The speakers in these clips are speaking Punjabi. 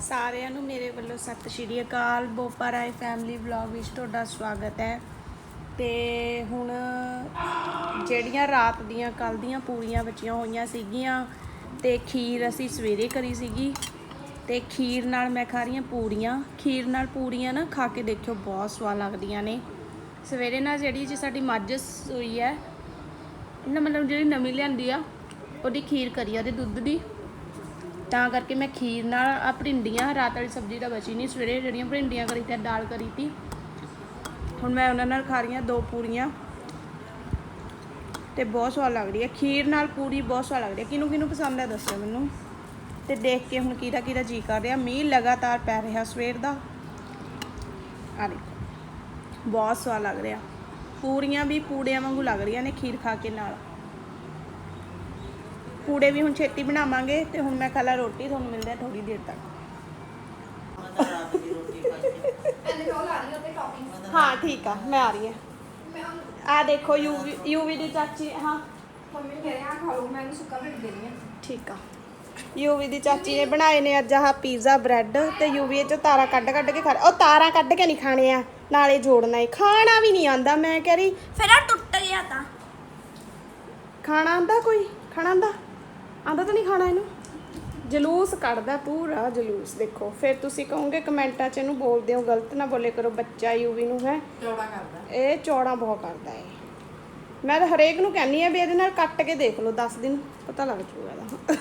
ਸਾਰਿਆਂ ਨੂੰ ਮੇਰੇ ਵੱਲੋਂ ਸਤਿ ਸ਼੍ਰੀ ਅਕਾਲ। ਬੋਪਾ ਰਾਏ ਫੈਮਿਲੀ ਵਲੌਗ ਵਿੱਚ ਤੁਹਾਡਾ ਸਵਾਗਤ ਹੈ। ਤੇ ਹੁਣ ਜਿਹੜੀਆਂ ਰਾਤ ਦੀਆਂ ਕੱਲ ਦੀਆਂ ਪੂਰੀਆਂ ਬਚੀਆਂ ਹੋਈਆਂ ਸੀਗੀਆਂ, ਤੇ ਖੀਰ ਅਸੀਂ ਸਵੇਰੇ ਕਰੀ ਸੀਗੀ। ਤੇ ਖੀਰ ਨਾਲ ਮੈਂ ਖਾ ਰਹੀ ਹਾਂ ਪੂਰੀਆਂ। ਖੀਰ ਨਾਲ ਪੂਰੀਆਂ ਨਾ ਖਾ ਕੇ ਦੇਖਿਓ ਬਹੁਤ ਸਵਾਦ ਲੱਗਦੀਆਂ ਨੇ। ਸਵੇਰੇ ਨਾਲ ਜਿਹੜੀ ਜੀ ਸਾਡੀ ਮੱਝ ਸੂਈ ਹੈ ਨਾ ਮਤਲਬ ਜਿਹੜੀ ਨਵੀਂ ਲਿਆਂਦੀ ਆ, ਉਹਦੀ ਖੀਰ ਕਰੀ ਆ, ਉਹਦੇ ਦੁੱਧ ਦੀ। ਤਾਂ ਕਰਕੇ ਮੈਂ ਖੀਰ ਨਾਲ ਆ ਭਿੰਡੀਆਂ, ਰਾਤ ਵਾਲੀ ਸਬਜ਼ੀ ਤਾਂ ਬਚੀ ਨਹੀਂ ਸਵੇਰੇ ਜਿਹੜੀਆਂ ਭਿੰਡੀਆਂ ਕਰੀ ਤੇ ਦਾਲ ਕਰੀ ਤੀ। ਹੁਣ ਮੈਂ ਉਹਨਾਂ ਨਾਲ ਖਾ ਰਹੀ ਹਾਂ ਦੋ ਪੂਰੀਆਂ ਤੇ ਬਹੁਤ ਸਵਾਦ ਲੱਗ ਰਹੀ ਹੈ। ਖੀਰ ਨਾਲ ਪੂਰੀ ਬਹੁਤ ਸਵਾਦ ਲੱਗ ਰਹੀ ਹੈ। ਕਿਹਨੂੰ ਕਿਹਨੂੰ ਪਸੰਦ ਹੈ ਦੱਸਿਓ ਮੈਨੂੰ। ਤੇ ਦੇਖ ਕੇ ਹੁਣ ਕਿਹਦਾ ਕਿਹਦਾ ਜੀ ਕਰ ਰਿਹਾ। ਮੀਂਹ ਲਗਾਤਾਰ ਪੈ ਰਿਹਾ ਸਵੇਰ ਦਾ। ਆ ਦੇਖੋ, ਬਹੁਤ ਸਵਾਦ ਲੱਗ ਰਿਹਾ। ਪੂਰੀਆਂ ਵੀ ਪੂੜਿਆਂ ਵਾਂਗੂ ਲੱਗ ਰਹੀਆਂ ਨੇ ਖੀਰ ਖਾ ਕੇ ਨਾਲ। ਪੂੜੇ ਵੀ ਹੁਣ ਛੇਤੀ ਬਣਾਵਾਂਗੇ ਤੇ ਹੁਣ ਮੈਂ ਖਾ ਲਾ ਰੋਟੀ ਤੁਹਾਨੂੰ ਮਿਲਦੇ ਆ ਥੋੜੀ ਦੇਰ ਤੱਕ। ਹਾਂ ਠੀਕ ਆ ਮੈਂ ਆ ਰਹੀ ਹਾਂ। ਆ ਦੇਖੋ ਯੂਵੀ ਯੂਵੀ ਦੀ ਚਾਚੀ ਹਾਂ। ਠੀਕ ਆ। ਯੂਵੀ ਦੀ ਚਾਚੀ ਨੇ ਬਣਾਏ ਨੇ ਅੱਜ ਆਹ ਪੀਜ਼ਾ ਬ੍ਰੈਡ ਤੇ ਯੂਵੀ ਚ ਤਾਰਾਂ ਕੱਢ ਕੱਢ ਕੇ ਖਾ ਰਿਹਾ। ਉਹ ਤਾਰਾਂ ਕੱਢ ਕੇ ਨਹੀਂ ਖਾਣੇ ਆ ਨਾਲੇ ਜੋੜਨਾ ਏ। ਖਾਣਾ ਵੀ ਨਹੀਂ ਆਂਦਾ ਮੈਂ ਕਹਿ ਰਹੀ ਫਿਰ ਆ ਟੁੱਟ ਗਿਆ ਤਾਂ। ਖਾਣਾ ਆਂਦਾ ਕੋਈ? ਖਾਣਾ ਆਂਦਾ? ਆਂਦਾ ਤਾਂ ਨਹੀਂ ਖਾਣਾ ਇਹਨੂੰ? ਜਲੂਸ ਕੱਢਦਾ ਪੂਰਾ ਜਲੂਸ ਦੇਖੋ। ਫਿਰ ਤੁਸੀਂ ਕਹੋਗੇ ਕਮੈਂਟਾਂ 'ਚ ਇਹਨੂੰ ਬੋਲਦੇ ਹੋ ਗਲਤ ਨਾ ਬੋਲੇ ਕਰੋ ਬੱਚਾ ਯੂਵੀ ਨੂੰ ਹੈ। ਚੌੜਾ ਕਰਦਾ। ਇਹ ਚੌੜਾ ਬਹੁਤ ਕਰਦਾ ਹੈ ਮੈਂ ਤਾਂ ਹਰੇਕ ਨੂੰ ਕਹਿੰਨੀ ਆ ਵੀ ਇਹਦੇ ਨਾਲ ਕੱਟ ਕੇ ਦੇਖ ਲਓ 10 ਦਿਨ ਪਤਾ ਲੱਗ ਜੂਗਾ ਇਹਦਾ।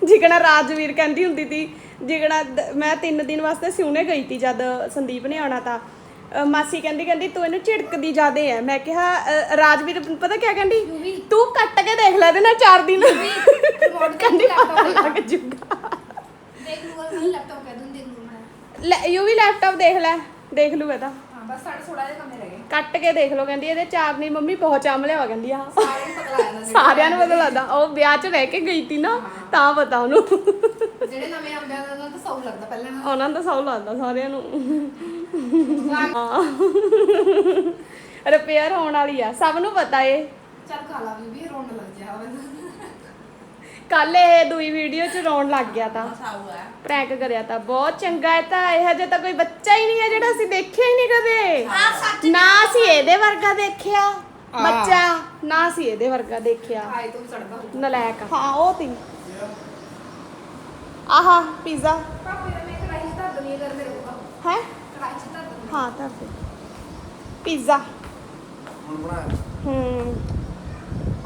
ਜਿਗਣਾ ਰਾਜਵੀਰ ਕਹਿੰਦੀ ਹੁੰਦੀ ਸੀ ਜਿਗਣਾ ਦ- ਮੈਂ 3 ਦਿਨ ਵਾਸਤੇ ਸਿਉਣੇ ਗਈ ਤੀ ਜਦ ਸੰਦੀਪ ਨੇ ਆਉਣਾ ਤਾਂ। ਮਾਸੀ ਕਹਿੰਦੀ ਕਹਿੰਦੀ ਤੂੰ ਇਹਨੂੰ ਝਿੜਕਦੀ ਜਾਦੇ ਐ। ਮੈਂ ਕਿਹਾ ਰਾਜਵੀਰ ਪਤਾ ਕਿਆ ਕਹਿੰਦੀ? ਤੂੰ ਕੱਟ ਕੇ ਦੇਖ ਲੈ ਇਹਦੇ ਨਾਲ 4 ਦਿਨ। ਕਹਿੰਦੀ ਪਤਾ ਲੱਗ ਜੂਗਾ। ਦੇਖ ਲੂਗਾ ਮੈਂ ਲੈਪਟਾਪ ਕਹਿ ਦੂੰ ਦੇਖ ਲੂ ਮੈਂ। ਲੈ ਯੂ ਵੀ ਲੈਪਟਾਪ ਦੇਖ ਲੈ ਦੇਖ ਲੂ ਇਹਦਾ। ਹਾਂ ਬਸ ਸਾਡੇ ਥੋੜਾ ਜਿਹਾ ਕੰਮ ਰਹਿ ਗਿਆ ਕੱਟ ਕੇ ਦੇਖ ਲਓ ਕਹਿੰਦੀ ਇਹਦੇ ਚਾਰ ਨਹੀਂ ਮੰਮੀ ਬਹੁਤ ਚਾਮਲਿਆ ਵਾ ਕਹਿੰਦੀ ਆ। ਸਾਰੇ ਨੂੰ ਪਤਾ ਲੱਗ ਸਾਰਿਆਂ ਨੂੰ ਪਤਾ ਲੱਗਦਾ ਉਹ ਵਿਆਹ 'ਚ ਰਹਿ ਕੇ ਗਈ ਤੀ ਨਾ ਤਾਂ ਪਤਾ ਉਹਨੂੰ। ਜਿਹੜੇ ਨਵੇਂ ਆਉਂਦੇ ਆ ਉਹਨਾਂ ਤਾਂ ਸੌ ਲੱਗਦਾ ਪਹਿਲਾਂ ਨਾ। ਉਹਨਾਂ ਦਾ ਸੌ ਲੱਗਦਾ ਸਾਰਿਆਂ ਨੂੰ। ਰਿਪੇਅਰ ਹੋਣ ਵਾਲੀ ਆ ਸਭ ਨੂੰ ਪਤਾ ਏ। ਚੱਲ ਖਾ ਲਾ ਵੀ ਵੀ ਰੋਣ ਲੱਗ ਜਾ ਮੈਨੂੰ। ਕੱਲ ਇਹ ਦੂਈ ਵੀਡੀਓ 'ਚ ਰੋਣ ਲੱਗ ਗਿਆ ਤਾਂ ਸਾਊ ਹੈ ਪ੍ਰੈਂਕ ਕਰਿਆ ਤਾਂ ਬਹੁਤ ਚੰਗਾ ਹੈ ਤਾਂ ਇਹ ਜਿਹਾ ਤਾਂ ਕੋਈ ਬੱਚਾ ਹੀ ਨਹੀਂ ਹੈ ਜਿਹੜਾ ਅਸੀਂ ਦੇਖਿਆ ਹੀ ਨਹੀਂ ਕਦੇ ਨਾ ਅਸੀਂ ਇਹਦੇ ਵਰਗਾ ਦੇਖਿਆ ਬੱਚਾ ਨਾ ਅਸੀਂ ਇਹਦੇ ਵਰਗਾ ਦੇਖਿਆ ਆਏ ਤੋਂ ਚੜਦਾ ਹੋ ਨਲਾਇਕ ਹਾਂ ਉਹ ਤੀ ਆਹਾ ਪੀਜ਼ਾ ਪਾਪੇ ਨੇ ਮੈਂ ਕੜਾਈ ਚ ਧਰ ਦਨੀ ਕਰ ਮੇਰੇ ਕੋਲ ਹੈ ਕੜਾਈ ਚ ਧਰ ਦਨੀ ਹਾਂ ਧਰ ਦੇ ਪੀਜ਼ਾ ਹੁਣ ਬਣਾਇਆ ਹੂੰ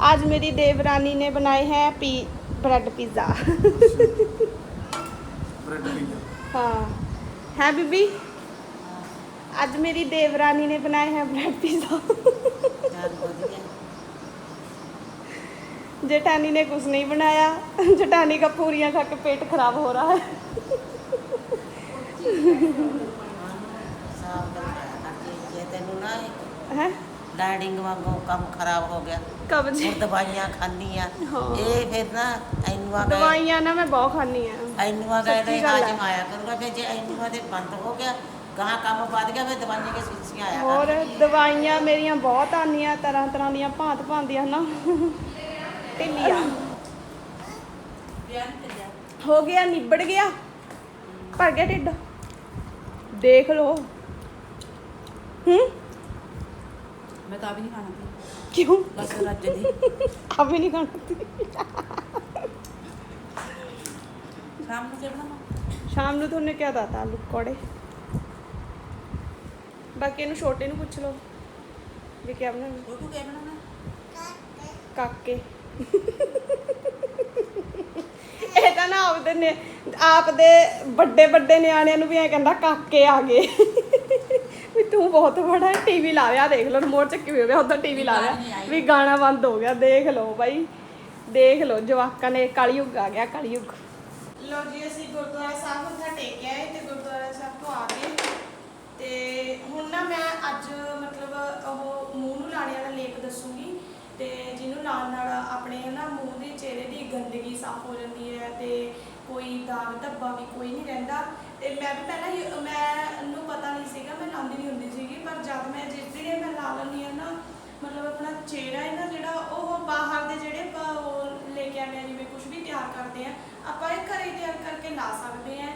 आज मेरी देवरानी ने बनाए हैं P bread pizza. Bread pizza. ਹਾਂ। ਹੈ ਬੀਬੀ? ਅੱਜ ਮੇਰੀ ਦੇਵਰਾਨੀ ਨੇ ਬਣਾਏ ਹੈ ਬ੍ਰੈਡ ਪੀਜ਼ਾ। ਜਟਾਨੀ ਨੇ ਕੁਝ ਨਹੀਂ ਬਣਾਇਆ। ਜਟਾਨੀ ਦਾ ਪੂਰੀਆਂ ਖਾ ਕੇ ਪੇਟ ਖਰਾਬ ਹੋ ਰਹਾ ਹੈ। ਡਾਈਨਿੰਗ ਵਾਂਗੂ ਕੰਮ ਖਰਾਬ ਹੋ ਗਿਆ। ਕਬਜ਼ ਹੋਰ ਦਵਾਈਆਂ ਖਾਂਦੀ ਆ ਇਹ ਫਿਰ ਨਾ ਐਨੂਆ ਗਏ। ਦਵਾਈਆਂ ਨਾ ਮੈਂ ਬਹੁਤ ਖਾਣੀ ਆ ਐਨੂਆ ਗਏ ਸੱਚੀ ਤੇ ਗੱਲ ਕਰੂਗਾ ਫਿਰ ਜੇ ਐਨੂਆ ਦੇ ਬੰਦ ਹੋ ਗਿਆ ਗਾਂ ਕੰਮ ਵੱਧ ਗਿਆ ਫਿਰ ਦਵਾਈਆਂ ਕੇ ਸੁਸੀਆਂ ਆਇਆ ਹੋਰ ਦਵਾਈਆਂ ਮੇਰੀਆਂ ਬਹੁਤ ਆਉਂਦੀਆਂ ਤਰ੍ਹਾਂ ਤਰ੍ਹਾਂ ਦੀਆਂ ਭਾਂਤ ਭਾਂਤ ਦੀਆਂ ਨਾ। ਢਿੱਲੀਆਂ। ਹੋ ਗਿਆ ਨਿਬੜ ਗਿਆ। ਭਰ ਗਿਆ ਢਿੱਡ। ਦੇਖ ਲੋ ਹੂੰ? ਮੈਂ ਤਾਂ ਵੀ ਨਹੀਂ ਖਾਣਾ ਕਿਉਂ? ਬਸ ਰੱਜ ਦੀ ਆ ਵੀ ਨਹੀਂ ਖਾਣਾ ਸੀ। ਸ਼ਾਮ ਨੂੰ ਕੀ ਬਣਾਵਾਂ? ਸ਼ਾਮ ਨੂੰ ਤੁਹਾਨੂੰ ਕਿਹਾ ਦਾਤਾ ਆਲੂ ਪਕੌੜੇ। ਬਾਕੀ ਇਹਨੂੰ ਛੋਟੇ ਨੂੰ ਪੁੱਛ ਲਓ ਵੀ ਕਿਆ ਬਣਾਉਣਾ। ਉਹ ਤੂੰ ਕੀ ਬਣਾਉਣਾ? ਕਾਕੇ। ਇਹ ਤਾਂ ਨਾ ਆਪਦੇ ਨੇ ਆਪਦੇ ਵੱਡੇ ਵੱਡੇ ਨਿਆਣਿਆਂ ਨੂੰ ਵੀ ਐ ਕਹਿੰਦਾ ਕਾਕੇ ਆ ਗਏ। ਵੀ ਤੂੰ ਬਹੁਤ ਬੜਾ ਟੀਵੀ ਲਾ ਰਿਹਾ ਦੇਖ ਲਓ ਰਿਮੋਟ ਚੱਕੀ ਹੋਈ ਹੋਵੇ ਉਧਰ ਟੀਵੀ ਲਾ ਰਿਹਾ। ਵੀ ਗਾਣਾ ਬੰਦ ਹੋ ਗਿਆ ਦੇਖ ਲਓ ਬਾਈ ਦੇਖ ਲਓ ਜਵਾਕਾਂ ਨੇ ਕਲਯੁੱਗ ਆ ਗਿਆ ਕਲਯੁੱਗ। ਲੋ ਜੀ ਅਸੀਂ ਗੁਰਦੁਆਰਾ ਸਾਹਿਬ ਮੱਥਾ ਟੇਕਿਆ ਹੈ ਤੇ ਗੁਰਦੁਆਰਾ ਸਾਹਿਬ ਤੋਂ ਆ ਗਏ। ਤੇ ਹੁਣ ਨਾ ਮੈਂ ਅੱਜ ਮਤਲਬ ਉਹ ਮੂੰਹ ਨੂੰ ਲਾਣੇ ਵਾਲਾ ਲੇਪ ਦੱਸੂਗੀ। ਤੇ ਜਿਹਨੂੰ ਲਾਉਣ ਨਾਲ ਆਪਣੇ ਨਾ ਮੂੰਹ ਦੇ ਚਿਹਰੇ ਦੀ ਗੰਦਗੀ ਸਾਫ਼ ਹੋ ਜਾਂਦੀ ਹੈ ਤੇ ਕੋਈ ਦਾਗ ਧੱਬਾ ਵੀ ਕੋਈ ਨਹੀਂ ਰਹਿੰਦਾ। ਤੇ ਮੈਂ ਵੀ ਪਹਿਲਾਂ ਯੂ- ਮੈਨੂੰ ਪਤਾ ਨਹੀਂ ਸੀਗਾ, ਮੈਂ ਲਾਉਂਦੀ ਨਹੀਂ ਹੁੰਦੀ ਸੀਗੀ, ਪਰ ਜਦ ਮੈਂ ਜਿਸ ਦਿਨ ਇਹ ਮੈਂ ਲਾ ਲੈਂਦੀ ਹਾਂ ਨਾ, ਮਤਲਬ ਆਪਣਾ ਚਿਹਰਾ ਹੈ ਨਾ ਜਿਹੜਾ, ਉਹ ਬਾਹਰ ਦੇ ਜਿਹੜੇ ਆਪਾਂ ਉਹ ਲੈ ਕੇ ਆਉਂਦੇ ਆ, ਜਿਵੇਂ ਕੁਝ ਵੀ ਤਿਆਰ ਕਰਦੇ ਆ, ਆਪਾਂ ਇਹ ਘਰੇ ਤਿਆਰ ਕਰਕੇ ਲਾ ਸਕਦੇ ਆ।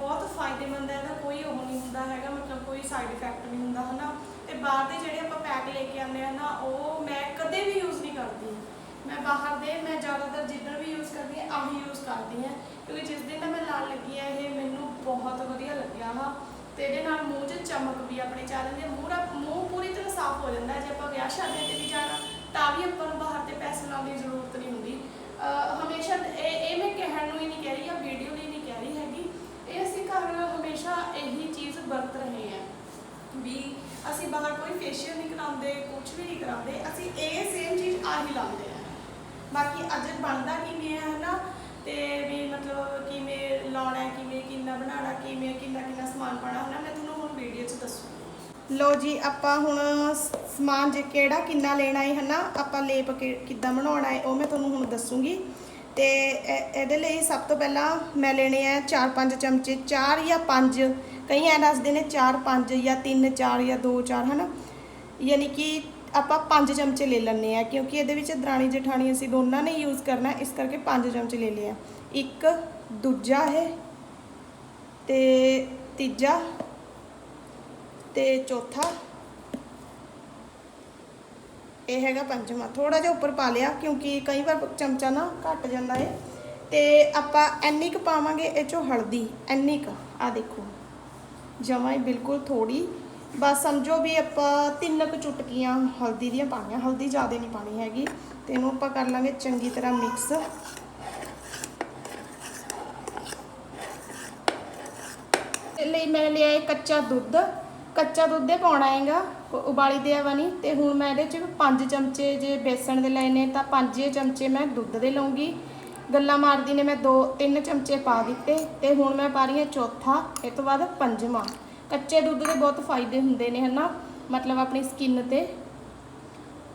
ਬਹੁਤ ਫਾਇਦੇਮੰਦ ਹੈ, ਇਹਦਾ ਕੋਈ ਉਹ ਨਹੀਂ ਹੁੰਦਾ ਹੈਗਾ, ਮਤਲਬ ਕੋਈ ਸਾਈਡ ਇਫੈਕਟ ਨਹੀਂ ਹੁੰਦਾ, ਹਨਾ। ਤੇ ਬਾਹਰ ਦੇ ਜਿਹੜੇ ਆਪਾਂ ਪੈਕ ਲੈ ਕੇ ਆਉਂਦੇ ਆ ਨਾ, ਉਹ ਮੈਂ ਕਦੇ ਵੀ ਯੂਜ਼ ਨਹੀਂ ਕਰਦੀ। ਮੈਂ ਬਾਹਰ ਦੇ, ਮੈਂ ਜ਼ਿਆਦਾਤਰ ਜਿੱਦਾਂ ਵੀ ਕਰਦੀ ਹਾਂ, ਕਿਉਂਕਿ ਜਿਸ ਦਿਨ ਦਾ ਮੈਂ ਲਾਣ ਲੱਗੀ ਆ ਇਹ ਮੈਨੂੰ ਬਹੁਤ ਵਧੀਆ ਲੱਗਿਆ ਵਾ। ਤੇ ਇਹਦੇ ਨਾਲ ਮੂੰਹ 'ਚ ਚਮਕ ਵੀ ਆਪਣੇ ਚਾਹ ਜਾਂਦੀ ਮੂੰਹ ਦਾ ਮੂੰਹ ਪੂਰੀ ਤਰ੍ਹਾਂ ਸਾਫ਼ ਹੋ ਜਾਂਦਾ ਜੇ ਆਪਾਂ ਵਿਆਹ ਸ਼ਾਦੀ ਤੇ ਵੀ ਜਾਣਾ, ਤਾਂ ਵੀ ਆਪਾਂ ਨੂੰ ਬਾਹਰ ਦੇ ਪੈਸੇ ਲਾਉਣ ਦੀ ਜ਼ਰੂਰਤ ਨਹੀਂ ਹੁੰਦੀ। ਹਮੇਸ਼ਾ ਇਹ ਇਹ ਮੈਂ ਕਹਿਣ ਨੂੰ ਹੀ ਨਹੀਂ ਕਹਿ ਰਹੀ ਜਾਂ ਵੀਡੀਓ ਲਈ ਨਹੀਂ ਕਹਿ ਰਹੀ ਹੈਗੀ। ਇਹ ਅਸੀਂ ਘਰ ਹਮੇਸ਼ਾ ਇਹੀ ਚੀਜ਼ ਵਰਤ ਰਹੇ ਹਾਂ ਵੀ ਅਸੀਂ ਬਾਹਰ ਕੋਈ ਫੇਸ਼ੀਅਲ ਨਹੀਂ ਕਰਾਉਂਦੇ ਕੁਝ ਵੀ ਨਹੀਂ ਕਰਾਉਂਦੇ। ਅਸੀਂ ਇਹ ਸੇਮ ਚੀਜ਼ ਆਹੀ ਲਾਉਂਦੇ ਆ ਬਾਕੀ ਅੱਜ ਬਣਦਾ ਕਿਵੇਂ ਹੈ ਨਾ ਤੇ ਵੀ ਮਤਲਬ ਕਿਵੇਂ ਲਾਉਣਾ ਹੈ ਕਿਵੇਂ ਕਿੰਨਾ ਬਣਾਉਣਾ, ਕਿਵੇਂ ਕਿੰਨਾ ਕਿੰਨਾ ਸਮਾਨ ਪਾਣਾ ਹੁੰਦਾ ਮੈਂ ਤੁਹਾਨੂੰ ਹੁਣ ਵੀਡੀਓ 'ਚ ਦੱਸੂਗੀ ਲੋ ਜੀ, ਆਪਾਂ ਹੁਣ ਸਮਾਨ ਜੇ ਕਿਹੜਾ ਕਿੰਨਾ ਲੈਣਾ ਹੈ ਹਨਾ, ਆਪਾਂ ਲੇਪ ਕਿ- ਕਿੱਦਾਂ ਬਣਾਉਣਾ ਹੈ ਉਹ ਮੈਂ ਤੁਹਾਨੂੰ ਹੁਣ ਦੱਸੂਗੀ। ਤੇ ਇਹ- ਇਹਦੇ ਲਈ ਸਭ ਤੋਂ ਪਹਿਲਾਂ ਮੈਂ ਲੈਣੇ ਆ 4-5 ਚਮਚੇ 4 ਜਾਂ 5 ਕਈ ਐਂ ਦੱਸਦੇ ਨੇ 4-5 ਜਾਂ 3-4 ਜਾਂ 2-4 ਹਨਾ। ਯਾਨੀ ਕਿ ਆਪਾਂ 5 ਚਮਚੇ ਲੈ ਲੈਣੇ ਆ ਕਿਉਂਕਿ ਇਹਦੇ ਵਿੱਚ ਦਰਾਣੀ ਜਠਾਣੀ ਅਸੀਂ ਦੋਨਾਂ ਨੇ ਯੂਜ਼ ਕਰਨਾ, ਇਸ ਕਰਕੇ 5 ਚਮਚੇ ਲੈ ਲਏ ਇੱਕ, ਦੂਜਾ ਹੈ, ਤੇ ਤੀਜਾ ਤੇ ਚੌਥਾ। ਇਹ ਹੈਗਾ ਪੰਜਵਾਂ। ਥੋੜਾ ਜਿਹਾ ਉੱਪਰ ਪਾ ਲਿਆ, ਕਿਉਂਕਿ ਕਈ ਵਾਰ ਚਮਚਾ ਨਾ ਘੱਟ ਜਾਂਦਾ ਹੈ। ਤੇ ਆਪਾਂ ਇੰਨੀ ਕੁ ਪਾਵਾਂਗੇ ਇਹ ਚੋਂ ਹਲਦੀ, ਇੰਨੀ ਕੁ। ਆ ਦੇਖੋ, ਜਮਾਂ ਹੀ ਬਿਲਕੁਲ ਥੋੜੀ ਬਸ ਸਮਝੋ ਵੀ ਆਪਾਂ ਤਿੰਨ ਕੁ ਚੁਟਕੀਆਂ ਹਲਦੀ ਦੀਆਂ ਪਾਣੀਆਂ ਹਲਦੀ ਜ਼ਿਆਦਾ ਨਹੀਂ ਪਾਣੀ ਹੈਗੀ, ਤੇ ਇਹਨੂੰ ਆਪਾਂ ਕਰ ਲਾਂਗੇ ਚੰਗੀ ਤਰ੍ਹਾਂ ਮਿਕਸ ਲਈ ਮੈਂ ਲਿਆ ਹੈ ਕੱਚਾ ਦੁੱਧ ਕੱਚਾ ਦੁੱਧ ਹੀ ਪਾਉਣਾ ਹੈਗਾ ਉਬਾਲੀ ਦੇ ਵਾ ਨਹੀਂ, ਤੇ ਹੁਣ ਮੈਂ ਇਹਦੇ ਚ 5 ਚਮਚੇ ਜੇ ਬੇਸਣ ਦੇ ਲਏ ਨੇ, ਤਾਂ 5 ਚਮਚੇ ਮੈਂ ਦੁੱਧ ਦੇ ਲਵਾਂਗੀ ਗੱਲਾਂ ਮਾਰਦੀ ਨੇ ਮੈਂ 2 3 ਚਮਚੇ ਪਾ ਦਿੱਤੇ, ਤੇ ਹੁਣ ਮੈਂ ਪਾ ਰਹੀ ਹਾਂ ਚੌਥਾ, ਇਹ ਤੋਂ ਬਾਅਦ ਪੰਜਵਾਂ। ਕੱਚੇ ਦੁੱਧ ਦੇ ਬਹੁਤ ਫਾਇਦੇ ਹੁੰਦੇ ਨੇ ਹਨਾ? ਮਤਲਬ ਆਪਣੀ ਸਕਿਨ ਤੇ।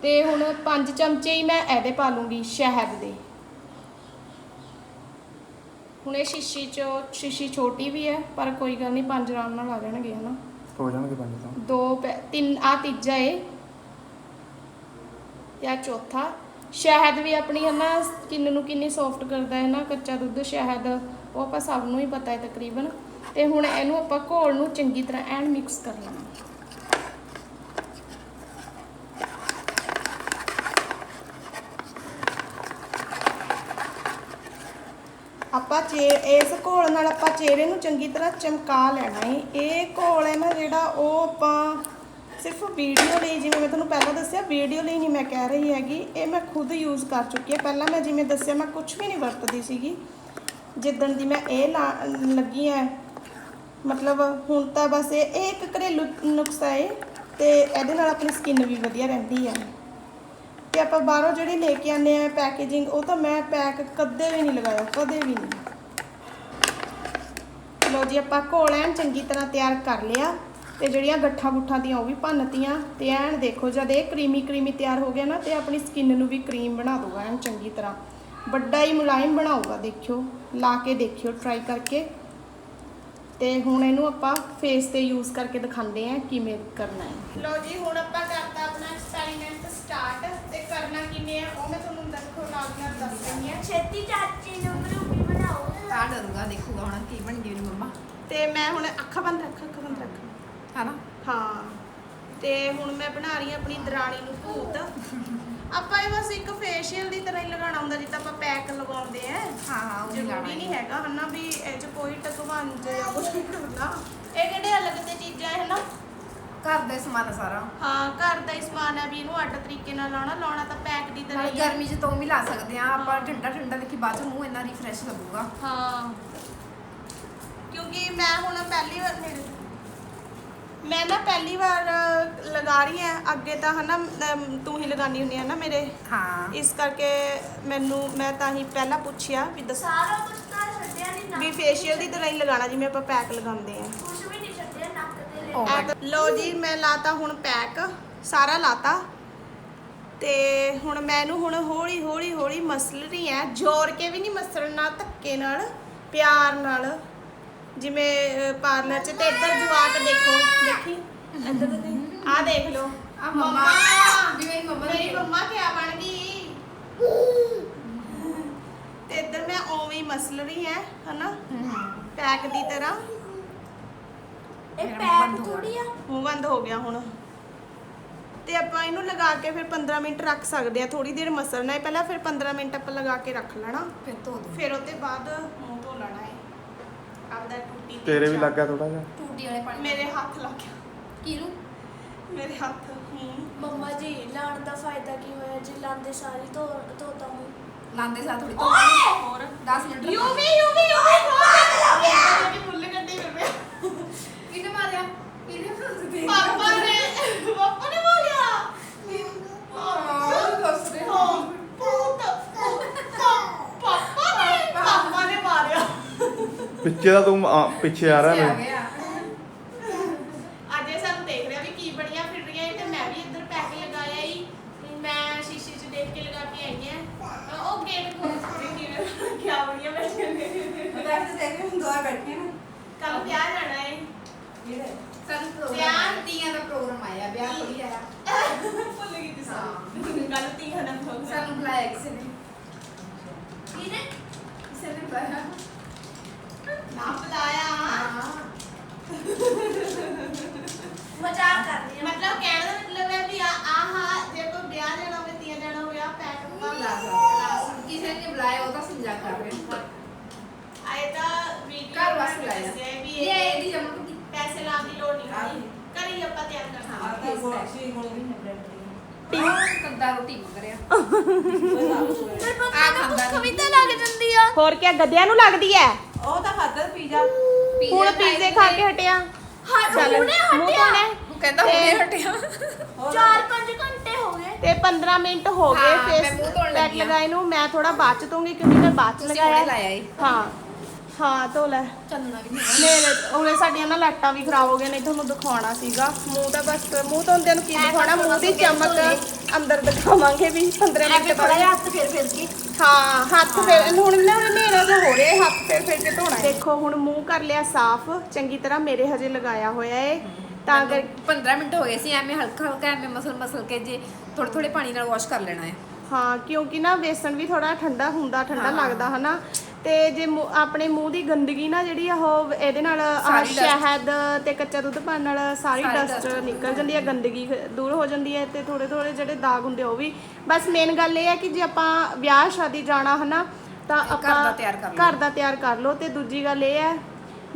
ਤੇ ਹੁਣ 5 ਚਮਚੇ ਹੀ ਮੈਂ ਇਹਦੇ ਪਾ ਲੂੰਗੀ ਸ਼ਹਿਦ ਦੇ। ਹੁਣ ਇਹ ਸ਼ੀਸ਼ੀ ਚ ਸ਼ੀਸ਼ੀ ਛੋਟੀ ਵੀ ਹੈ ਪਰ ਕੋਈ ਗੱਲ ਨਹੀਂ ਪੰਜ ਆਰਾਮ ਨਾਲ ਆ ਜਾਣਗੇ ਹਨਾ? ਹੋ ਜਾਣਗੇ ਪੰਜ ਤਾਂ। ਦੋ ਤਿੰਨ ਆ ਤੀਜਾ ਏ। ਆ ਚੌਥਾ। ਸ਼ਹਿਦ ਵੀ ਆਪਣੀ ਹਨਾ ਸਕਿਨ ਨੂੰ ਕਿੰਨੀ ਸੌਫਟ ਕਰਦਾ ਹੈ ਨਾ ਕੱਚਾ ਦੁੱਧ ਸ਼ਹਿਦ ਉਹ ਆਪਾਂ ਸਭ ਨੂੰ ਹੀ ਪਤਾ ਹੈ ਤਕਰੀਬਨ। ਤੇ ਹੁਣ ਇਹਨੂੰ ਆਪਾਂ ਘੋਲ ਨੂੰ ਚੰਗੀ ਤਰ੍ਹਾਂ ਐਨ ਮਿਕਸ ਕਰ ਲੈਣਾ। ਆਪਾਂ ਚੇ, ਇਸ ਘੋਲ ਨਾਲ ਆਪਾਂ ਚਿਹਰੇ ਨੂੰ ਚੰਗੀ ਤਰ੍ਹਾਂ ਚਮਕਾ ਲੈਣਾ ਹੈ ਇਹ ਘੋਲ ਹੈ ਨਾ ਜਿਹੜਾ ਉਹ ਆਪਾਂ ਸਿਰਫ ਵੀਡੀਓ ਲਈ, ਜਿਵੇਂ ਮੈਂ ਤੁਹਾਨੂੰ ਪਹਿਲਾਂ ਦੱਸਿਆ ਵੀਡੀਓ ਲਈ ਨਹੀਂ ਮੈਂ ਕਹਿ ਰਹੀ ਹੈਗੀ। ਇਹ ਮੈਂ ਖੁਦ ਯੂਜ਼ ਕਰ ਚੁੱਕੀ ਹਾਂ। ਪਹਿਲਾਂ ਮੈਂ ਜਿਵੇਂ ਦੱਸਿਆ, ਮੈਂ ਕੁਝ ਵੀ ਨਹੀਂ ਵਰਤਦੀ ਸੀਗੀ। ਜਿੱਦਣ ਦੀ ਮੈਂ ਇਹ ਲਾ- ਲੱਗੀ ਹੈ ਮਤਲਬ ਹੁਣ ਤਾਂ ਬਸ ਇਹ ਇਹ ਇੱਕ ਘਰੇਲੂ ਨੁਸਖਾ ਹੈ ਤੇ ਇਹਦੇ ਨਾਲ ਆਪਣੀ ਸਕਿਨ ਵੀ ਵਧੀਆ ਰਹਿੰਦੀ ਹੈ ਤੇ ਆਪਾਂ ਬਾਹਰੋਂ ਜਿਹੜੀ ਲੈ ਕੇ ਆਨੇ ਆ ਪੈਕੇਜਿੰਗ ਉਹ ਤਾਂ ਮੈਂ ਪੈਕ ਕਦੇ ਵੀ ਨਹੀਂ ਲਗਾਇਆ, ਕਦੇ ਵੀ ਨਹੀਂ। ਲੋ ਜੀ, ਆਪਾਂ ਘੋਲ ਐਨ ਚੰਗੀ ਤਰ੍ਹਾਂ ਤਿਆਰ ਕਰ ਲਿਆ ਤੇ ਜਿਹੜੀਆਂ ਗੱਠਾਂ ਗੁੱਠਾਂ ਦੀਆਂ ਉਹ ਵੀ ਭੰਨਤੀਆਂ ਤੇ ਐਨ ਦੇਖੋ, ਜਦ ਇਹ ਕਰੀਮੀ ਕਰੀਮੀ ਤਿਆਰ ਹੋ ਗਿਆ ਨਾ ਤੇ ਆਪਣੀ ਸਕਿਨ ਨੂੰ ਵੀ ਕਰੀਮ ਬਣਾ ਦਊਗਾ ਐਨ ਚੰਗੀ ਤਰ੍ਹਾਂ। ਵੱਡਾ ਹੀ ਮੁਲਾਇਮ ਬਣਾਊਗਾ, ਦੇਖਿਓ, ਲਾ ਕੇ ਦੇਖਿਓ ਟਰਾਈ ਕਰਕੇ। ਤੇ ਹੁਣ ਇਹਨੂੰ ਆਪਾਂ ਫੇਸ ਤੇ ਯੂਜ਼ ਕਰਕੇ ਦਿਖਾਉਂਦੇ ਆ ਕਿਵੇਂ ਕਰਨਾ ਹੈ। ਲਓ ਜੀ ਹੁਣ ਆਪਾਂ ਕਰਤਾ ਆਪਣਾ ਐਕਸਪੈਰੀਮੈਂਟ ਸਟਾਰਟ ਤੇ ਕਰਨਾ ਕਿਵੇਂ ਆ ਉਹ ਮੈਂ ਤੁਹਾਨੂੰ ਦੇਖੋ ਨਾਲ ਨਾਲ ਦੱਸ ਰਹੀ ਹਾਂ। ਛੇਤੀ ਚਾਚੀ ਨੂੰ ਗਰੂਪੀ ਬਣਾਓ। ਆ ਡਰੂਗਾ ਦੇਖੂਗਾ ਹੁਣ ਕੀ ਬਣ ਗਈ ਮੰਮਾ। ਤੇ ਮੈਂ ਹੁਣ ਅੱਖਾਂ ਬੰਦ ਰੱਖ ਅੱਖਾਂ ਬੰਦ ਰੱਖ। ਹਨਾ? ਹਾਂ ਤੇ ਹੁਣ ਮੈਂ ਬਣਾ ਰਹੀ ਹਾਂ ਆਪਣੀ ਦਰਾਣੀ ਨੂੰ ਭੂਤ। ਆਪਾਂ ਇਹ ਬਸ ਇੱਕ ਫੇਸ਼ੀਅਲ ਦੀ ਤਰ੍ਹਾਂ ਹੀ ਲਗਾਉਣਾ ਹੁੰਦਾ ਜਿੱਦਾਂ ਆਪਾਂ ਪੈਕ ਲਗਾਉਂਦੇ ਆ। ਹਾਂ ਹਾਂ ਉਹ ਜ਼ਰੂਰੀ ਨਹੀਂ ਹੈਗਾ ਹਨਾ ਵੀ ਇਹ ਚ ਕੋਈ ਟਕਵਾਂਜ ਜਾਂ ਕੁਝ ਵੀ ਕਰਨਾ ਇਹ ਕਿਹੜੇ ਅਲੱਗ ਤੇ ਚੀਜ਼ਾਂ ਹੈ ਨਾ ਘਰ ਦਾ ਹੀ ਸਮਾਨ ਆ ਸਾਰਾ। ਹਾਂ ਘਰ ਦਾ ਹੀ ਸਮਾਨ ਹੈ ਵੀ ਇਹਨੂੰ ਅੱਡ ਤਰੀਕੇ ਨਾਲ ਲਾਉਣਾ ਲਾਉਣਾ ਤਾਂ ਪੈਕ ਦੀ ਤਰ੍ਹਾਂ ਨਾਲੇ ਹੀ ਹੈ। ਗਰਮੀ 'ਚ ਤੋਂ ਵੀ ਲਾ ਸਕਦੇ ਆ ਆਪਾਂ ਠੰਡਾ ਠੰਡਾ ਦੇਖੀ ਬਾਅਦ 'ਚ ਮੂੰਹ ਇੰਨਾ ਰਿਫਰੈਸ਼ ਲੱਗੂਗਾ। ਹਾਂ। ਕਿਉਂਕਿ ਮੈਂ ਹੁਣ ਪਹਿਲੀ ਵਾਰ ਮੇਰੇ ਮੈਂ ਨਾ ਪਹਿਲੀ ਵਾਰ ਲਗਾ ਰਹੀ ਹਾਂ। ਅੱਗੇ ਤਾਂ ਹਨਾ ਅਮ, ਤੂੰ ਹੀ ਲਗਾਨੀ ਹੁੰਦੀ ਹੈ ਨਾ ਮੇਰੇ? ਹਾਂ। ਇਸ ਕਰਕੇ ਮੈਨੂੰ ਮੈਂ ਤਾਂ ਹੀ ਪਹਿਲਾਂ ਪੁੱਛਿਆ ਵੀ ਦੱਸ ਸਾਰਾ ਕੁਝ ਤਾਂ ਛੱਡਿਆ ਨਹੀਂ ਨਾ ਵੀ ਫੇਸ਼ੀਅਲ ਦੀ ਤਰ੍ਹਾਂ ਹੀ ਲਗਾਉਣਾ ਜਿਵੇਂ ਆਪਾਂ ਪੈਕ ਲਗਾਉਂਦੇ ਆ ਕੁਝ ਵੀ ਨਹੀਂ ਛੱਡਿਆ ਨੱਕ ਤੇ ਲੈ Oh ਲਓ ਜੀ ਮੈਂ ਲਾਤਾ ਹੁਣ ਪੈਕ ਸਾਰਾ ਲਾਤਾ। ਤੇ ਹੁਣ ਮੈਂ ਇਹਨੂੰ ਹੁਣ ਹੌਲੀ ਹੌਲੀ ਹੌਲੀ ਮਸਲ ਰਹੀ ਐ ਜ਼ੋਰ ਕੇ ਵੀ ਨਹੀਂ ਮਸਲਣਾ ਧੱਕੇ ਨਾਲ ਪਿਆਰ ਨਾਲ। ਜਿਵੇਂ ਪਾਰਲਰ 'ਚ ਤੇ ਇੱਧਰ ਜਵਾਕ ਦੇਖੋ ਦੇਖੀ? ਇੱਧਰ ਆ ਦੇਖ ਲਓ। ਆ ਮੰਮਾ। ਵੀ ਮੇਰੀ ਮੰਮਾ ਮੇਰੀ ਮੰਮਾ ਕਿਆ ਬਣ ਗਈ? ਤੇ ਇੱਧਰ ਮੈਂ ਉਵੇਂ ਹੀ ਮਸਲ ਰਹੀ ਐ ਹਨਾ? ਪੈਕ ਦੀ ਤਰ੍ਹਾਂ। ਇਹ ਪੈਕ ਬੰਦ ਹੋ ਥੋੜੀ ਆ। ਮੂੰਹ ਬੰਦ ਹੋ ਗਿਆ ਹੁਣ। ਤੇ ਆਪਾਂ ਇਹਨੂੰ ਲਗਾ ਕੇ ਫਿਰ 15 ਮਿੰਟ ਰੱਖ ਸਕਦੇ ਆ। ਥੋੜੀ ਦੇਰ ਮਸਲਣਾ ਹੈ। ਪਹਿਲਾਂ ਫਿਰ 15 ਮਿੰਟ ਆਪਾਂ ਲਗਾ ਕੇ ਰੱਖ ਲੈਣਾ। ਫਿਰ ਧੋ ਦੋ ਫਿਰ ਉਹਦੇ ਬਾਅਦ ਹੈ ਆਪਦਾ ਟੂਟੀ ਤੇ ਤੇਰੇ ਵੀ ਲੱਗਾ ਥੋੜਾ ਜਿਹਾ? ਟੂਟੀ ਵਾਲੇ ਪਾਣੀ। ਮੇਰੇ ਹੱਥ ਲੱਗ ਗਿਆ। ਕਿਹਨੂੰ? ਮੇਰੇ ਹੱਥ ਹੂੰ। ਮੰਮਾ ਜੀ ਲਾਣ ਦਾ ਫਾਇਦਾ ਕੀ ਹੋਇਆ? ਜੀ ਲਾਂਦੇ ਸਾਰੀ ਧੋ ਧੋਤਾ ਹੂੰ। ਲਾਂਦੇ ਸਾਥ ਥੋੜੀ ਧੋ ਹੋਰ 10 ਮਿੰਟ ਯੂ ਵੀ ਯੂ ਵੀ ਯੂ ਵੀ ਗੱਡੀ ਫਿਰ ਪਿਆ ਕਿਹਨੇ ਮਾਰਿਆ? ਕਿਹਨੇ ਫਸਦੇ ਪਾਪਾ ਨੇ ਪਾਪਾ ਨੇ ਬੋਲਿਆ ਹਾਂ ਦੱਸ ਦੇ ਹਾਂ ਪੁੱਤ ਪਾਪਾ ਨੇ ਪਾਪਾ ਨੇ ਮਾਰਿਆ ਪਿੱਛੇ ਦਾ ਤੂੰ ਆ, ਪਿੱਛੇ ਆ ਰਿਹਾ ਮੈਂ ਅੱਜ ਇਹ ਸਾਨੂੰ ਦੇਖ ਰਿਹਾ ਵੀ ਕੀ ਬੜੀਆਂ ਫਿਰ ਰਹੀਆਂ ਏ ਤੇ ਮੈਂ ਵੀ ਇੱਧਰ ਪੈਕ ਲਗਾਇਆ ਹੀ ਮੈਂ ਸ਼ੀਸ਼ੇ 'ਚ ਦੇਖ ਕੇ ਲਗਾ ਕੇ ਆਈ ਹਾਂ ਉਹ ਗੇਟ ਖੋਲ ਕੇ ਕਿਵੇਂ ਕੇ ਦੋਆ ਬੈਠੇ ਨੇ। ਕੱਲ ਵਿਆਹ ਜਾਣਾ ਹੈ ਭੁੱਲ ਗਈ ਤੇ ਸਾਰੀ ਗੱਲ ਤੀ ਖਾਣਾ ਪ੍ਰੋਗਰਾਮ। ਸਾਨੂੰ ਬੁਲਾਇਆ ਕਿਸੇ ਨੇ। ਕਿਹਨੇ? ਕਿਸੇ ਨੇ ਬੁਲਾਇਆ। ਨਾ ਬੁਲਾਇਆ ਹਾਂ ਮਜ਼ਾਕ ਕਰ ਰਹੀ ਹਾਂ ਮਤਲਬ ਕਹਿਣ ਦਾ ਮਤਲਬ ਹੈ ਵੀ ਆ ਆਹ ਜੇ ਕੋਈ ਵਿਆਹ ਜਾਣਾ ਹੋਵੇ ਤੀਆਂ ਜਾਣਾ ਹੋਵੇ ਆ ਪੈਕ ਲਾ ਲਾ। ਕਿਸੇ ਨੇ ਬੁਲਾਇਆ ਉਹ ਤਾਂ ਸਮਝਾ ਕਰ ਰਿਹਾ। ਆਏ ਤਾਂ ਵੀਡੀਓ ਘਰ ਵਾਸਤੇ ਬੁਲਾਇਆ। ਦੱਸਿਆ ਵੀ ਇਹ ਇਹ ਇਹਦੀ ਜਮਾ ਕੀਤੀ ਪੈਸੇ ਲਾਉਣ ਦੀ ਲੋੜ ਨਹੀਂ ਹੁੰਦੀ। ਘਰੇ ਹੀ ਆਪਾਂ ਤਿਆਰ ਕਰ ਸਕਦੇ ਹਾਂ। ਕੰਦਾ ਰੋਟੀ ਮੰਗ ਰਿਹਾ। ਫਿਰ ਆ ਬੰਦਾ ਖਾਂਦਾ ਨੂੰ ਨੀ। ਕਵਿਤਾ ਲੱਗ ਜਾਂਦੀ ਆ। ਹੋਰ ਕੀ ਗੱਦਿਆਂ ਨੂੰ ਲੱਗਦੀ ਹੈ ਉਹ ਤਾਂ ਖਾਦਾ ਪੀਜ਼ਾ। ਹੁਣ ਪੀਜ਼ੇ ਖਾ ਕੇ ਹਟਿਆ। ਹਾਂ ਚੱਲ ਹੁਣੇ ਮੂੰਹ ਹਟਿਆ। ਧੋਣਾ। ਹੈ। ਉਹ ਕਹਿੰਦਾ ਤੇ- ਹੁਣੇ ਹਟਿਆ 4-5 ਘੰਟੇ ਹੋ ਗਏ। ਤੇ 15 ਮਿੰਟ ਹੋ ਗਏ ਹਾਂ, ਮੈਂ ਫੇਸ ਮੂੰਹ ਧੋਣ ਪੈਕ ਲੱਗੀ ਆਂ। ਲਗਾਏ ਨੂੰ। ਮੈਂ ਥੋੜਾ ਬਾਅਦ ਚ ਧੋਂਗੀ ਕਿਉਂਕਿ ਮੈਂ ਬਾਅਦ ਚ ਤੁਸੀਂ ਲਗਾਇਆ। ਹੁਣੇ ਲਾਇਆ ਏ ਹਾਂ। ਹਾਂ ਧੋ ਲੈ। ਚੱਲਣਾ ਵੀ ਮੇਰੇ ਉਹਨੇ ਸਾਡੀਆਂ ਨਾ ਲਾਈਟਾਂ ਵੀ ਖਰਾਬ ਹੋ ਗਈਆਂ ਨਹੀਂ ਤੁਹਾਨੂੰ ਦਿਖਾਉਣਾ ਸੀਗਾ। ਮੂੰਹ ਤਾਂ ਬਸ ਮੂੰਹ ਧੋਂਦਿਆਂ ਨੂੰ ਕੀ ਦਿਖਾਉਣਾ? ਮੂੰਹ ਦੀ ਚਮਕ ਅੰਦਰ ਦਿਖਾਵਾਂਗੇ ਵੀ 15 ਮਿੰਟ ਬਾਅਦ। ਜਿਹਾ ਹੱਥ ਫੇਰ ਫੇਰ ਕੇ। ਹਾਂ ਹੱਥ ਫੇਰ ਹੁਣ ਨਾ ਹਨੇਰਾ ਜਿਹਾ ਹੋ ਰਿਹਾ ਹੱਥ ਫੇਰ ਫੇਰ ਕੇ ਧੋਣਾ ਦੇਖੋ ਹੁਣ ਮੂੰਹ ਕਰ ਲਿਆ ਸਾਫ਼ ਚੰਗੀ ਤਰ੍ਹਾਂ ਮੇਰੇ ਹਜੇ ਲਗਾਇਆ ਹੋਇਆ ਏ ਤਾਂ ਕਰ 15 ਮਿੰਟ ਹੋ ਗਏ ਸੀ ਐਵੇਂ ਹਲਕਾ ਹਲਕਾ ਐਵੇਂ ਮਸਲ ਮਸਲ ਕੇ ਜੇ ਥੋੜੇ ਥੋੜੇ ਪਾਣੀ ਨਾਲ ਵਾਸ਼ ਕਰ ਲੈਣਾ ਹੈ। ਹਾਂ ਕਿਉਂਕਿ ਨਾ ਬੇਸਣ ਵੀ ਥੋੜਾ ਠੰਡਾ ਹੁੰਦਾ ਠੰਡਾ ਲੱਗਦਾ ਹਨਾ। ਤੇ ਜੇ ਮੂੰਹ- ਆਪਣੇ ਮੂੰਹ ਦੀ ਗੰਦਗੀ ਨਾ ਜਿਹੜੀ ਆ ਉਹ ਇਹਦੇ ਨਾਲ ਆਹ ਸਾਰੀ dust- ਸ਼ਹਿਦ ਤੇ ਕੱਚਾ ਦੁੱਧ ਪਾਣ ਨਾਲ ਸਾਰੀ ਸਾਰੀ ਡਸਟ dust ਨਿਕਲ ਜਾਂਦੀ ਹੈ ਗੰਦਗੀ ਖ- ਦੂਰ ਹੋ ਜਾਂਦੀ ਹੈ ਤੇ ਥੋੜੇ ਥੋੜੇ ਜਿਹੜੇ ਦਾਗ ਹੁੰਦੇ ਉਹ ਵੀ। ਬਸ ਮੇਨ ਗੱਲ ਇਹ ਹੈ ਕਿ ਜੇ ਆਪਾਂ ਵਿਆਹ ਸ਼ਾਦੀ ਜਾਣਾ ਹਨਾ ਤਾਂ ਦਾ ਆਪਾਂ ਤਿਆਰ ਕਰ ਲਓ। ਘਰ ਦਾ ਤਿਆਰ ਕਰ ਲਓ। ਤੇ ਦੂਜੀ ਗੱਲ ਇਹ ਹੈ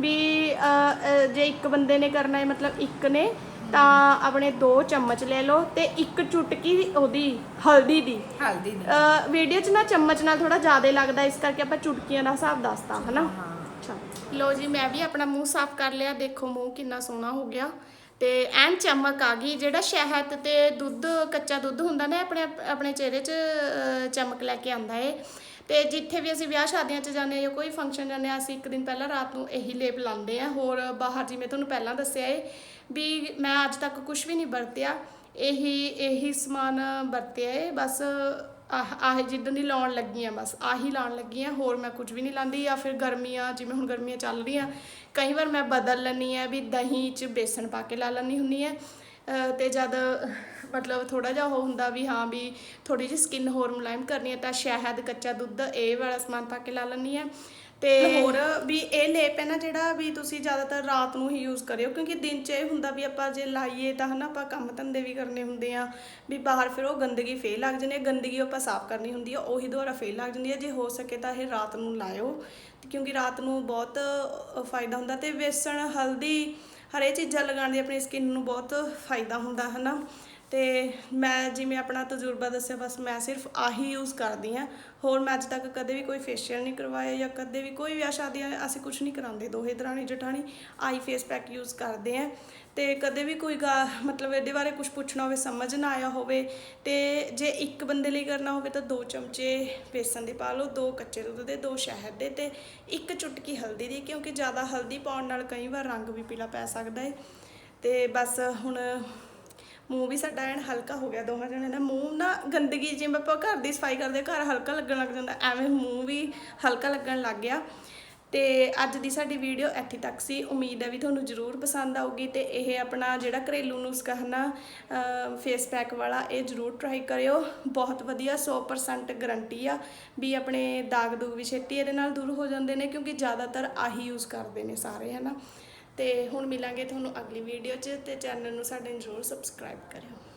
ਵੀ ਅ, ਅ, ਜੇ ਇੱਕ ਬੰਦੇ ਨੇ ਕਰਨਾ ਹੈ ਮਤਲਬ ਇੱਕ ਨੇ ਤਾਂ ਆਪਣੇ ਦੋ ਚਮਚ ਲੈ ਲਓ ਤੇ ਇੱਕ ਚੁਟਕੀ ਉਹਦੀ ਹਲਦੀ ਦੀ। ਹਲਦੀ ਦੀ। ਵੀਡੀਓ 'ਚ ਨਾ ਚਮਚ ਨਾਲ ਥੋੜਾ ਜ਼ਿਆਦਾ ਲੱਗਦਾ ਇਸ ਕਰਕੇ ਆਪਾਂ ਚੁਟਕੀਆਂ ਦਾ ਹਿਸਾਬ ਦੱਸਤਾ ਹਨਾ? ਅੱਛਾ। ਲੋ ਜੀ ਮੈਂ ਵੀ ਆਪਣਾ ਮੂੰਹ ਸਾਫ਼ ਕਰ ਲਿਆ ਦੇਖੋ ਮੂੰਹ ਕਿੰਨਾ ਸੋਹਣਾ ਹੋ ਗਿਆ। ਤੇ ਐਨ ਚਮਕ ਆ ਗਈ ਜਿਹੜਾ ਸ਼ਹਿਦ ਤੇ ਦੁੱਧ ਕੱਚਾ ਦੁੱਧ ਹੁੰਦਾ ਨਾ ਆਪਣੇ ਆਪਣੇ ਚਿਹਰੇ 'ਚ ਚਮਕ ਲੈ ਕੇ ਆਂਦਾ ਏ। ਤੇ ਜਿੱਥੇ ਵੀ ਅਸੀਂ ਵਿਆਹ ਸ਼ਾਦੀਆਂ 'ਚ ਜਾਂਦੇ ਹਾਂ ਜਾਂ ਕੋਈ ਫੰਕਸ਼ਨ ਜਾਂਦੇ ਹਾਂ, ਅਸੀਂ ਇੱਕ ਦਿਨ ਪਹਿਲਾਂ ਰਾਤ ਨੂੰ ਇਹੀ ਲੇਪ ਲਾਉਂਦੇ ਆ ਹੋਰ ਬਾਹਰ ਜਿਵੇਂ ਤੁਹਾਨੂੰ ਪਹਿਲਾਂ ਦੱਸਿਆ ਏ ਵੀ ਮੈਂ ਅੱਜ ਤੱਕ ਕੁਝ ਵੀ ਨਹੀਂ ਵਰਤਿਆ, ਇਹੀ ਇਹੀ ਸਮਾਨ ਵਰਤਿਆ ਏ, ਬਸ ਆਹ ਆਹ ਜਿੱਦਣ ਦੀ ਲਾਉਣ ਲੱਗੀ ਆ ਬਸ ਆਹੀ ਲਾਉਣ ਲੱਗੀ ਆ ਹੋਰ ਮੈਂ ਕੁਝ ਵੀ ਨਹੀਂ ਲਾਉਂਦੀ ਜਾਂ ਫਿਰ ਗਰਮੀਆਂ, ਜਿਵੇਂ ਹੁਣ ਗਰਮੀਆਂ ਚੱਲ ਰਹੀਆਂ, ਕਈ ਵਾਰ ਮੈਂ ਬਦਲ ਲੈਂਦੀ ਆ ਵੀ ਦਹੀਂ 'ਚ ਬੇਸਣ ਪਾ ਕੇ ਲਾ ਲੈਂਦੀ ਹੁੰਨੀ ਆ ਤੇ ਜਦ ਮਤਲਬ ਥੋੜਾ ਜਿਹਾ ਉਹ ਹੁੰਦਾ ਵੀ ਹਾਂ ਵੀ ਥੋੜੀ ਜਿਹੀ ਸਕਿਨ ਹੋਰ ਮੁਲਾਇਮ ਕਰਨੀ ਹੈ ਤਾਂ ਸ਼ਹਿਦ ਕੱਚਾ ਦੁੱਧ ਇਹ ਵਾਲਾ ਸਮਾਨ ਪਾ ਕੇ ਲਾ ਲੈਂਦੀ ਆ ਤੇ ਹੋਰ ਵੀ ਇਹ ਲੇਪ ਹੈ ਨਾ ਜਿਹੜਾ ਵੀ ਤੁਸੀਂ ਜ਼ਿਆਦਾਤਰ ਰਾਤ ਨੂੰ ਹੀ ਯੂਜ਼ ਕਰਿਓ ਕਿਉਂਕਿ ਦਿਨ 'ਚ ਇਹ ਹੁੰਦਾ ਵੀ ਆਪਾਂ ਜੇ ਲਾਈਏ ਤਾਂ ਹਨਾ ਆਪਾਂ ਕੰਮ ਧੰਦੇ ਵੀ ਕਰਨੇ ਹੁੰਦੇ ਆ ਵੀ ਬਾਹਰ ਫਿਰ ਉਹ ਗੰਦਗੀ ਫੇਰ ਲੱਗ ਜਾਂਦੀ ਹੈ ਗੰਦਗੀ ਆਪਾਂ ਸਾਫ਼ ਕਰਨੀ ਹੁੰਦੀ ਹੈ ਉਹੀ ਦੁਬਾਰਾ ਫੇਰ ਲੱਗ ਜਾਂਦੀ ਹੈ ਜੇ ਹੋ ਸਕੇ ਤਾਂ ਇਹ ਰਾਤ ਨੂੰ ਲਾਇਓ। ਕਿਉਂਕਿ ਰਾਤ ਨੂੰ ਬਹੁਤ ਫਾਇਦਾ ਹੁੰਦਾ ਤੇ ਬੇਸਣ ਹਲਦੀ ਹਰੇ ਚੀਜ਼ਾਂ ਲਗਾਉਣ ਦੀ ਆਪਣੀ ਸਕਿਨ ਨੂੰ ਬਹੁਤ ਫਾਇਦਾ ਹੁੰਦਾ ਹੈ ਨਾ ਤੇ ਮੈਂ ਜਿਵੇਂ ਆਪਣਾ ਤਜਰਬਾ ਦੱਸਿਆ, ਬਸ ਮੈਂ ਸਿਰਫ ਆਹੀ ਯੂਜ਼ ਕਰਦੀ ਆ ਹੋਰ ਮੈਂ ਅੱਜ ਤੱਕ ਕਦੇ ਵੀ ਕੋਈ ਫੇਸ਼ੀਅਲ ਨਹੀਂ ਕਰਵਾਇਆ ਜਾਂ ਕਦੇ ਵੀ ਕੋਈ ਵਿਆਹ ਸ਼ਾਦੀਆਂ ਅਸੀਂ ਕੁਝ ਨਹੀਂ ਕਰਾਉਂਦੇ, ਦੋਹੇ ਦਰਾਣੀ ਜਠਾਣੀ ਆਈ ਫੇਸ ਪੈਕ ਯੂਜ਼ ਕਰਦੇ ਆ ਤੇ ਕਦੇ ਵੀ ਕੋਈ ਗਾ, ਮਤਲਬ ਇਹਦੇ ਬਾਰੇ ਕੁਝ ਪੁੱਛਣਾ ਹੋਵੇ, ਸਮਝ ਨਾ ਆਇਆ ਹੋਵੇ, ਤੇ ਜੇ ਇੱਕ ਬੰਦੇ ਲਈ ਕਰਨਾ ਹੋਵੇ ਤਾਂ ਦੋ ਚਮਚੇ ਬੇਸਨ ਦੇ ਪਾ ਲਓ, ਦੋ ਕੱਚੇ ਦੁੱਧ ਦੇ, ਦੋ ਸ਼ਹਿਦ ਦੇ ਤੇ ਇੱਕ ਚੁਟਕੀ ਹਲਦੀ ਦੀ, ਕਿਉਂਕਿ ਜ਼ਿਆਦਾ ਹਲਦੀ ਪਾਉਣ ਨਾਲ ਕਈ ਵਾਰ ਰੰਗ ਵੀ ਪੀਲਾ ਪੈ ਸਕਦਾ ਹੈ ਤੇ ਬਸ ਹੁਣ ਮੂੰਹ ਵੀ ਸਾਡਾ ਐਨ ਹਲਕਾ ਹੋ ਗਿਆ, ਦੋਹਾਂ ਜਣਿਆਂ ਦਾ। ਮੂੰਹ ਨਾ ਗੰਦਗੀ ਜਿਵੇਂ ਆਪਾਂ ਘਰ ਦੀ ਸਫ਼ਾਈ ਕਰਦੇ ਘਰ ਹਲਕਾ ਲੱਗਣ ਲੱਗ ਜਾਂਦਾ, ਐਵੇਂ ਮੂੰਹ ਵੀ ਹਲਕਾ ਲੱਗਣ ਲੱਗ ਗਿਆ। ਤੇ ਅੱਜ ਦੀ ਸਾਡੀ ਵੀਡੀਓ ਇੱਥੇ ਤੱਕ ਸੀ। ਉਮੀਦ ਹੈ ਵੀ ਤੁਹਾਨੂੰ ਜ਼ਰੂਰ ਪਸੰਦ ਆਊਗੀ ਤੇ ਇਹ ਆਪਣਾ ਜਿਹੜਾ ਘਰੇਲੂ ਨੁਸਖਾ ਹੈ ਨਾ ਫੇਸ ਪੈਕ ਵਾਲਾ, ਇਹ ਜ਼ਰੂਰ ਟਰਾਈ ਕਰਿਓ। ਬਹੁਤ ਵਧੀਆ 100% ਗਰੰਟੀ ਆ ਵੀ ਆਪਣੇ ਦਾਗ ਦੂਗ ਵੀ ਛੇਤੀ ਇਹਦੇ ਨਾਲ ਦੂਰ ਹੋ ਜਾਂਦੇ ਨੇ, ਕਿਉਂਕਿ ਜ਼ਿਆਦਾਤਰ ਆਹੀ ਯੂਜ਼ ਕਰਦੇ ਨੇ ਸਾਰੇ ਹਨਾ ਤੇ ਹੁਣ ਮਿਲਾਂਗੇ ਤੁਹਾਨੂੰ ਅਗਲੀ ਵੀਡੀਓ 'ਚ ਤੇ ਚੈਨਲ ਨੂੰ ਸਾਡੇ ਜ਼ਰੂਰ ਸਬਸਕ੍ਰਾਈਬ ਕਰਿਓ।